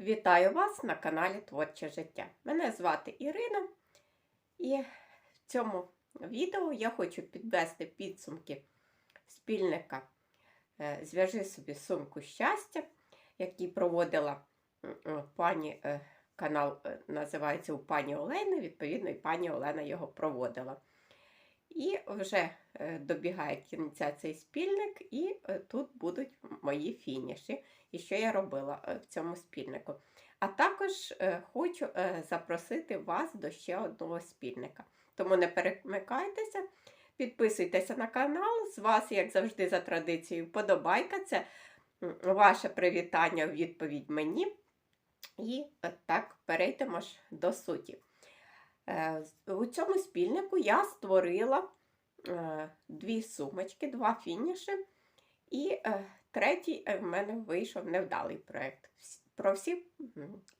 Вітаю вас на каналі Творче життя. Мене звати Ірина, і в цьому відео я хочу підвести підсумки спільника е, Зв'яжи собі сумку щастя, який проводила пані е, канал е, називається у пані Олени, відповідно, і пані Олена його проводила. І вже е, добігає кінця цей спільник, і е, тут будуть мої фініші і що я робила е, в цьому спільнику. А також хочу запросити вас до ще одного спільника. Тому не перемикайтеся, підписуйтеся на канал. З вас, як завжди, за традицією, вподобайка. Це ваше привітання у відповідь мені. І так перейдемо ж до суті. Е, У цьому спільнику я створила е, дві сумочки, два фініші. І е, третій в мене вийшов невдалий проєкт. Про всі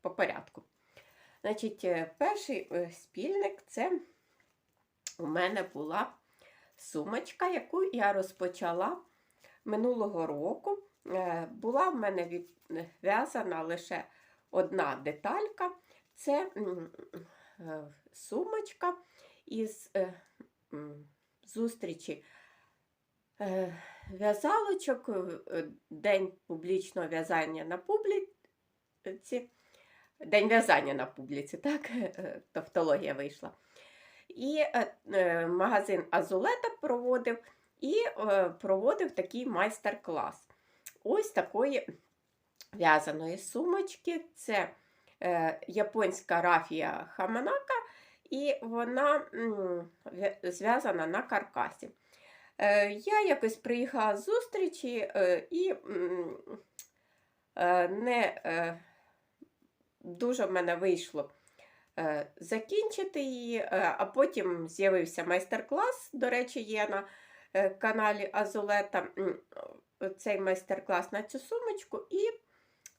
по порядку. Значить, перший спільник це у мене була сумочка, яку я розпочала минулого року. Була в мене відв'язана лише одна деталька. Це сумочка із е, зустрічі е, в'язалочок, е, День публічного в'язання на публіці. День в'язання на публіці, так? Е, Тавтологія вийшла. І е, е, магазин Азулета проводив і е, проводив такий майстер-клас. Ось такої в'язаної сумочки. Це е, японська рафія Хаманака, і вона зв'язана на каркасі. Е, Я якось приїхала з зустрічі е, і е, не е, дуже в мене вийшло е, закінчити її, е, а потім з'явився майстер-клас, до речі, є на е, каналі Азулета цей майстер-клас на цю сумочку, і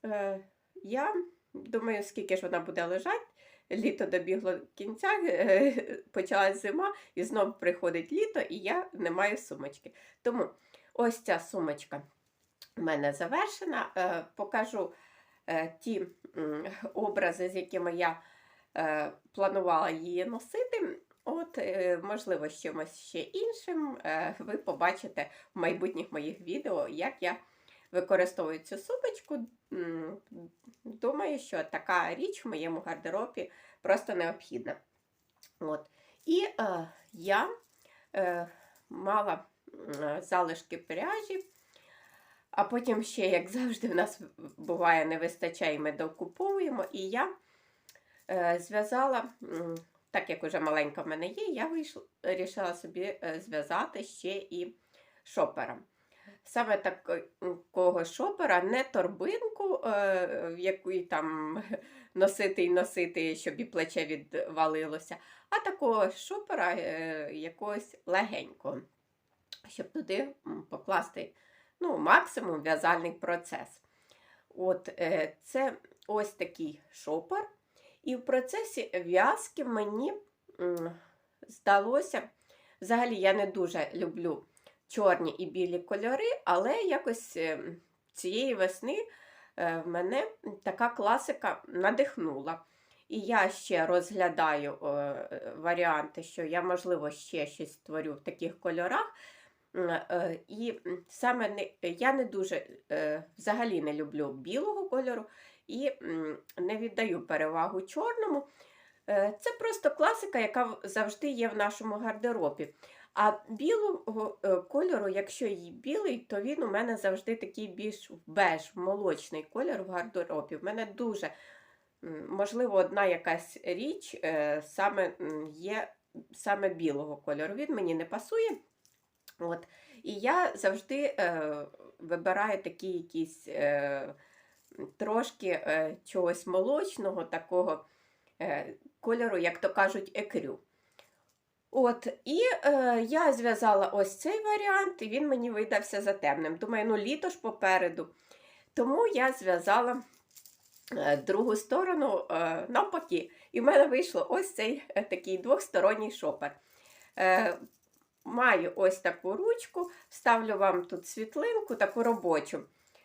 е, я думаю, скільки ж вона буде лежати. Літо добігло кінця, почалась зима, і знову приходить літо, і я не маю сумочки. Тому ось ця сумочка в мене завершена. Е, Покажу е, ті образи, з якими я е, планувала її носити. От, можливо, з чимось ще іншим. Ви побачите в майбутніх моїх відео, як я використовую цю сумочку. Думаю, що така річ в моєму гардеробі просто необхідна. От. І е, я е, мала залишки пряжі, а потім ще, як завжди, в нас буває, не вистачає, ми докуповуємо. І я е, зв'язала, так як уже маленька в мене є, я вирішила собі е, зв'язати ще і шопера. Саме такого шопера, не торбинку, е, в якій там носити і носити, щоб і плече відвалилося, а такого шопера е, якогось легенького, щоб туди покласти ну, максимум в'язальний процес. От е, це ось такий шопер. І в процесі в'язки мені здалося, взагалі я не дуже люблю чорні і білі кольори, але якось е, цієї весни е, в мене така класика надихнула. І я ще розглядаю варіанти, що я, можливо, ще щось створю в таких кольорах. Е, І саме не, я не дуже е, взагалі не люблю білого кольору і не віддаю перевагу чорному. Це просто класика, яка завжди є в нашому гардеробі. А білого е, кольору, якщо її білий, то він у мене завжди такий більш беж, молочний кольор в гардеробі. В мене дуже, можливо, одна якась річ е, саме є саме білого кольору. Він мені не пасує. От. І я завжди е, вибираю такі якісь е, трошки е, чогось молочного, такого е, кольору, як то кажуть, екрю. От, і е, я зв'язала ось цей варіант, і він мені видався затемним. Думаю, ну літо ж попереду. Тому я зв'язала е, другу сторону е, навпаки. І в мене вийшло ось цей е, такий двохсторонній шопер. Е, маю ось таку ручку, ставлю вам тут світлинку, таку робочу.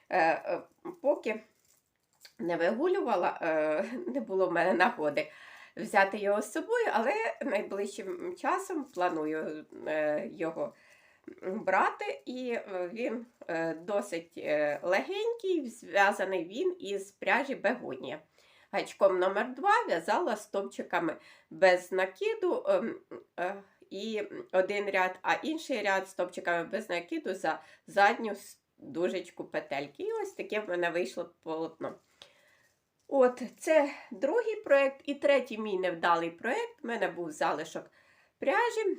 Е, е, поки не вигулювала, е, не було в мене нагоди взяти його з собою, але найближчим часом планую е, його брати, і е, він е, досить легенький, зв'язаний він із пряжі бегонія. Гачком номер 2 в'язала стовпчиками без накиду ем, і один ряд, а інший ряд стовпчиками без накиду за задню дужечку петельки. І ось таке в мене вийшло полотно. От, це другий проєкт. І третій мій невдалий проєкт. У мене був залишок пряжі,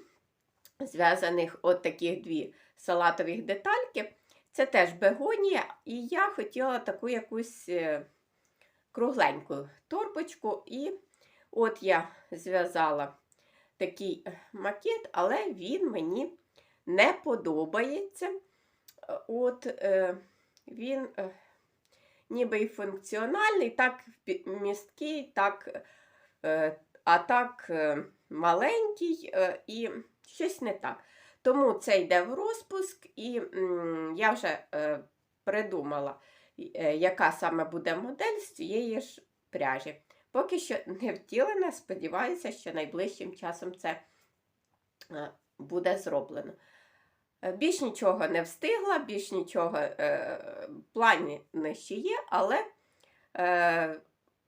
зв'язаних от таких дві салатових детальки. Це теж бегонія, і я хотіла таку якусь е, кругленьку торбочку. І от я зв'язала такий макет, але він мені не подобається. От е, він е, ніби і функціональний, так місткий, так, е, а так е, маленький е, і щось не так. Тому це йде в розпуск, і я вже придумала, яка саме буде модель з цієї ж пряжі. Поки що не втілена, сподіваюся, що найближчим часом це буде зроблено. Е, Більш нічого не встигла, більш нічого е, плані не ще є, але е,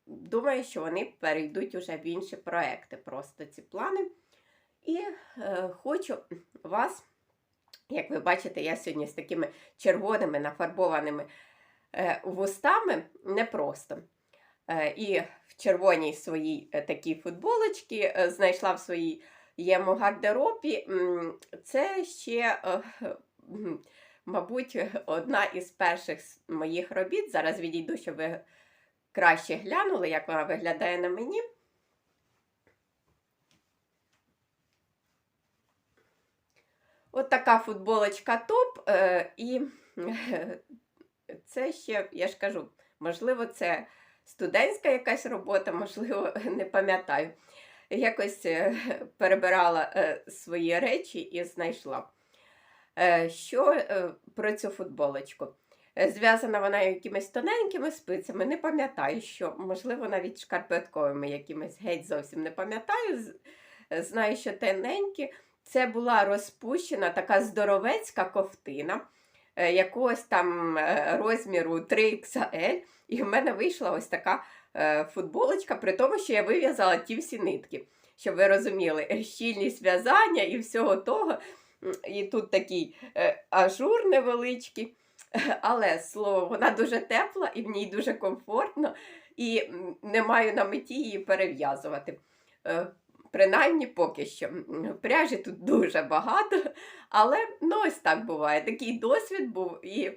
думаю, що вони перейдуть уже в інші проекти, просто ці плани. І е, хочу вас, як ви бачите, я сьогодні з такими червоними нафарбованими е, вустами непросто. Е, і в червоній своїй е, такій футболочці е, знайшла в своїй єму гардеробі. Це ще, е, мабуть, одна із перших моїх робіт. Зараз відійду, щоб ви краще глянули, як вона виглядає на мені. От така футболочка топ. е, І це ще, я ж кажу, можливо, це студентська якась робота, можливо, не пам'ятаю. Якось е, перебирала е, свої речі і знайшла. Е, Що про цю футболочку? Зв'язана вона якимись тоненькими спицями, не пам'ятаю, що, можливо, навіть шкарпетковими якимись геть зовсім не пам'ятаю. Знаю, що тоненькі. Це була розпущена така здоровецька ковтина якогось там розміру 3XL. І в мене вийшла ось така футболочка, при тому, що я вив'язала ті всі нитки. Щоб ви розуміли, е, щільність в'язання і всього того. І тут такий е, ажур невеличкий. Але слово, вона дуже тепла і в ній дуже комфортно, і не маю на меті її перев'язувати. Е, Принаймні поки що. Пряжі тут дуже багато, але ну, ось так буває. Такий досвід був, і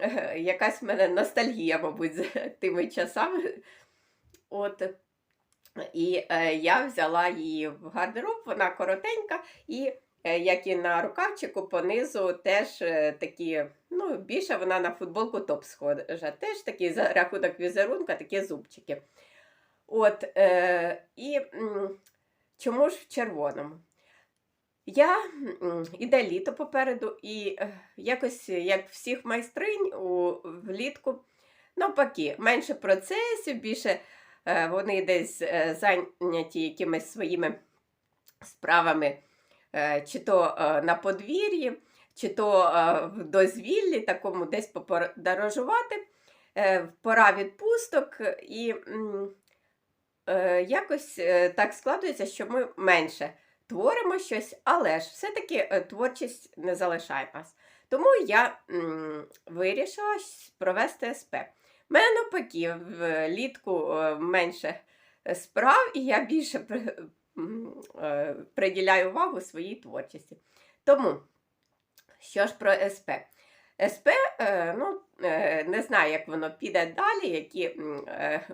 е, якась в мене ностальгія, мабуть, з тими часами. От. І е, я взяла її в гардероб, вона коротенька, і е, як і на рукавчику, понизу теж е, такі, ну, більше вона на футболку топ схожа. Теж такі за рахунок візерунка, такі зубчики. От, е, і чому ж в червоному? Я іде літо попереду, і е, якось, як всіх майстринь у, влітку, навпаки, менше процесів, більше вони десь е, зайняті якимись своїми справами, е, чи то е, на подвір'ї, чи то е, в дозвіллі, такому десь подорожувати, е, пора відпусток, і е, якось е, так складується, що ми менше творимо щось, але ж все-таки е, творчість не залишає нас. Тому я вирішила провести СП. У мене навпаки, влітку е, менше справ, і я більше е, приділяю увагу своїй творчості. Тому, що ж про СП? СП, е, ну, е, не знаю, як воно піде далі, які е,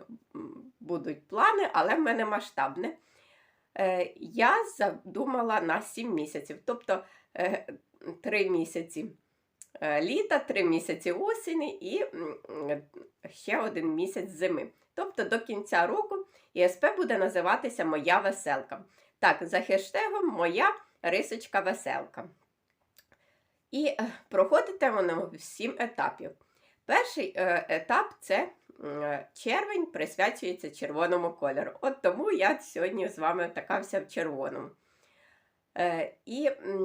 будуть плани, але в мене масштабне. Е, Я задумала на 7 місяців, тобто 3 місяці е, літа, 3 місяці осені і ще один місяць зими. Тобто до кінця року ІСП буде називатися Моя веселка. Так, за хештегом Моя рисочка веселка. І е, проходите воно в 7 етапів. Перший е, етап це червень присвячується червоному кольору. От тому я сьогодні з вами така вся в червоному. Е, і е,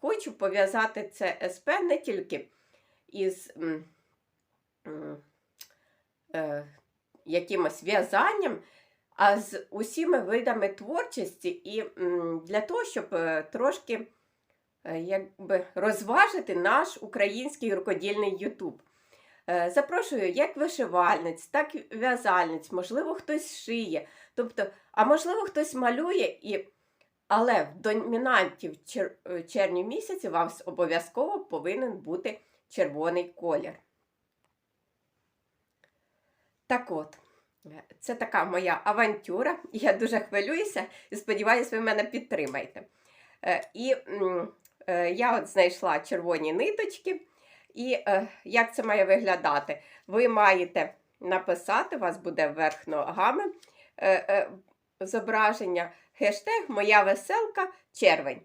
хочу пов'язати це СП не тільки із е, якимось в'язанням, а з усіма видами творчості, і для того, щоб е, трошки е, якби, розважити наш український рукодільний Ютуб. Е, Запрошую як вишивальниць, так і в'язальниць, можливо, хтось шиє, тобто, а можливо, хтось малює, і... але в домінанті в чер... е, червні місяці у вас обов'язково повинен бути червоний колір. Так от, е, це така моя авантюра. Я дуже хвилююся і сподіваюся, ви мене підтримаєте. Е, І я от знайшла червоні ниточки. І як це має виглядати? Ви маєте написати, у вас буде верх ногами зображення хештег Моя веселка червень.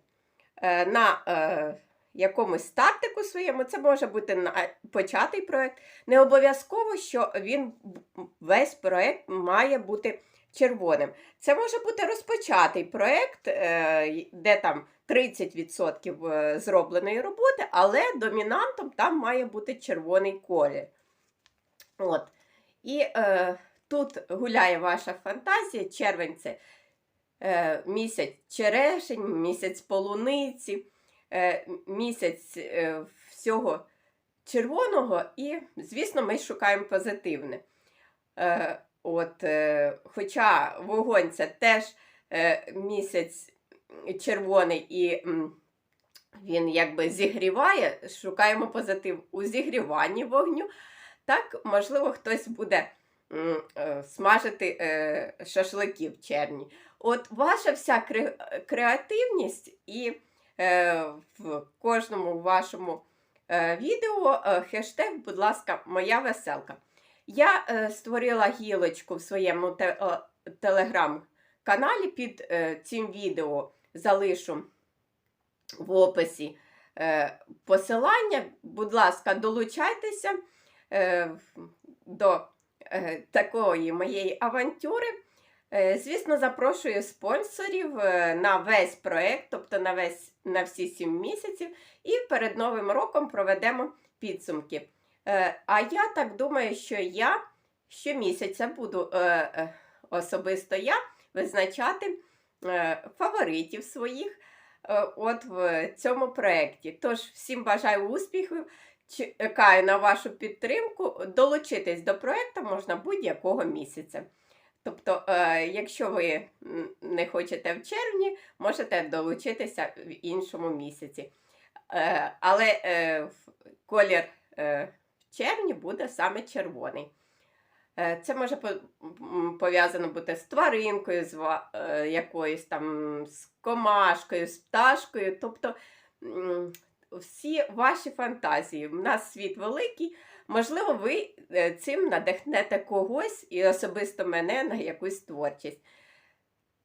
Е, на е, якомусь стартику своєму, це може бути початий проєкт. Не обов'язково, що він весь проєкт має бути червоним. Це може бути розпочатий проєкт, е, де там 30% е, зробленої роботи, але домінантом там має бути червоний колір. От. І е, тут гуляє ваша фантазія. Червень це е, місяць черешень, місяць полуниці, е, місяць е, всього червоного, і, звісно, ми шукаємо позитивне. Е, от, е, хоча вогонь це теж е, місяць червоний і він якби зігріває, шукаємо позитив у зігріванні вогню. Так, можливо, хтось буде е, смажити е, шашлики в червні. От ваша вся кре- креативність і е, в кожному вашому е, відео е, хештег, будь ласка, моя веселка. Я е, створила гілочку в своєму те, е, телеграм-каналі під е, цим відео залишу в описі е, посилання. Будь ласка, долучайтеся е, до е, такої моєї авантюри. Е, Звісно, запрошую спонсорів е, на весь проект, тобто на, весь, на всі 7 місяців, і перед Новим роком проведемо підсумки. Е, А я так думаю, що я щомісяця буду особисто я визначати фаворитів своїх от в цьому проєкті. Тож всім бажаю успіхів, чекаю на вашу підтримку. Долучитись до проєкту можна будь-якого місяця. Тобто, е, якщо ви не хочете в червні, можете долучитися в іншому місяці. Е, але е, колір в червні буде саме червоний. Це може пов'язано бути з тваринкою, з якоюсь там з комашкою, з пташкою. Тобто всі ваші фантазії. У нас світ великий. Можливо, ви е, цим надихнете когось і особисто мене на якусь творчість.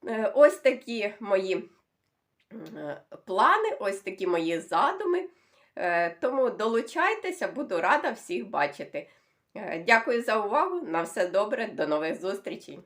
Е, Ось такі мої е, плани, ось такі мої задуми. Тому долучайтеся, буду рада всіх бачити. Дякую за увагу. На все добре, до нових зустрічей!